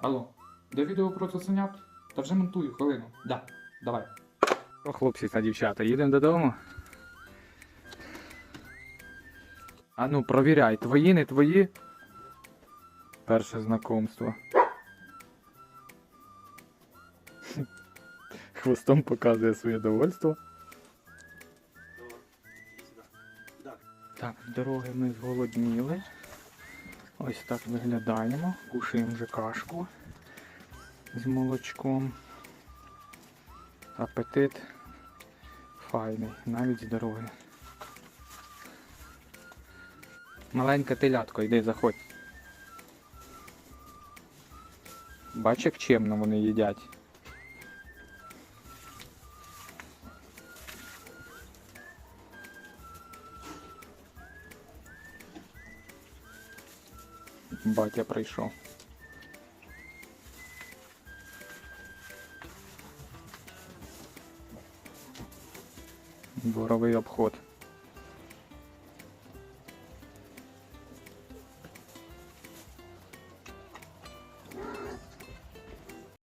Алло, де відео про цуценят? Та вже монтую хвилину. Да, давай. О, хлопці та дівчата, їдемо додому. А ну, провіряй, твої, не твої. Перше знакомство. Хвостом показує своє довольство. Так, дороги ми зголодніли. Ось так виглядаємо. Кушаємо вже кашку з молочком. Апетит файний, навіть з дороги. Маленька телятко, йди, заходь. Бач, як чемно вони їдять. Батя прийшов. Дворовий обход.